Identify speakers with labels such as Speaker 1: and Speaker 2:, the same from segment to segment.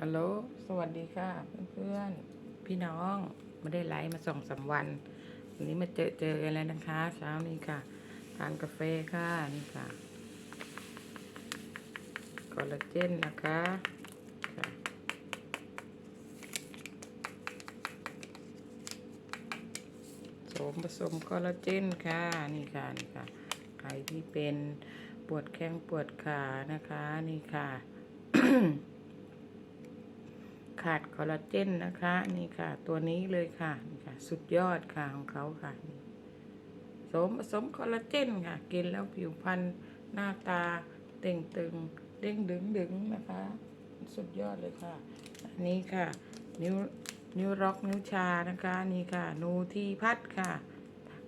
Speaker 1: ฮัลโหล สวัสดีค่ะ เพื่อนๆ พี่น้องไม่ได้ไลฟ์มาสองสามวัน วันนี้มาเจอเจอกันแล้วนะคะ เช้านี้ค่ะ ทานกาแฟค่ะ นี่ค่ะ คอลลาเจนนะคะค่ะโสมผสมคอลลาเจนค่ะ นี่ค่ะนี่ค่ะ ใครที่เป็นปวดแข้งปวดขานะคะ นี่ค่ะ ขาดคอลลาเจนนะคะ นี่ค่ะ ตัวนี้เลยค่ะนี่ค่ะ สุดยอดค่ะของเขาค่ะสมผสมคอลลาเจนค่ะ กินแล้วผิวพรรณหน้าตาเต่งตึงเด้งดึงดึงนะคะ สุดยอดเลยค่ะ อันนี้ค่ะ นิ้วนิ้วร็อกนิ้วชานะคะ นี่ค่ะ นูทีพัดค่ะ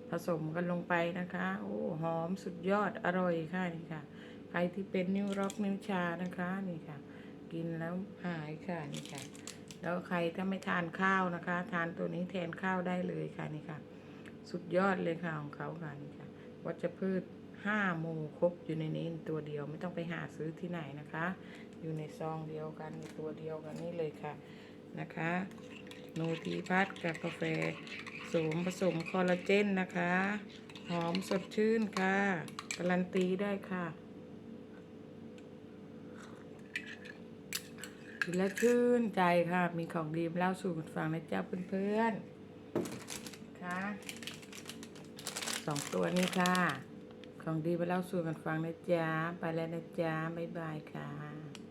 Speaker 1: ผสมกันลงไปนะคะโอ้หอมสุดยอดอร่อยค่ะนี่ค่ะ ใครที่เป็นนิ้วร็อกนิ้วชานะคะ นี่ค่ะ กินแล้วหายค่ะนี่ค่ะ แล้วใครถ้าไม่ทานข้าวนะคะ ทานตัวนี้แทนข้าวได้เลยค่ะนี่ค่ะ สุดยอดเลยค่ะของเขาค่ะนี่ค่ะวัชพืชห้ามูครบอยู่ในนี้ตัวเดียวไม่ต้องไปหาซื้อที่ไหนนะคะ อยู่ในซองเดียวกันในตัวเดียวกันนี่เลยค่ะนะคะโนทีพัดกับกาแฟสมผสมคอลลาเจนนะคะ หอมสดชื่นค่ะ การันตีได้ค่ะ กินแล้วชื่นใจค่ะ มีของดีมาเล่าสู่กันฟังนะจ้าเพื่อนๆค่ะสองตัวนี้ค่ะ ของดีมาเล่าสู่กันฟังนะจ๊ะไปแล้วนะจ๊ะบ๊ายบายค่ะ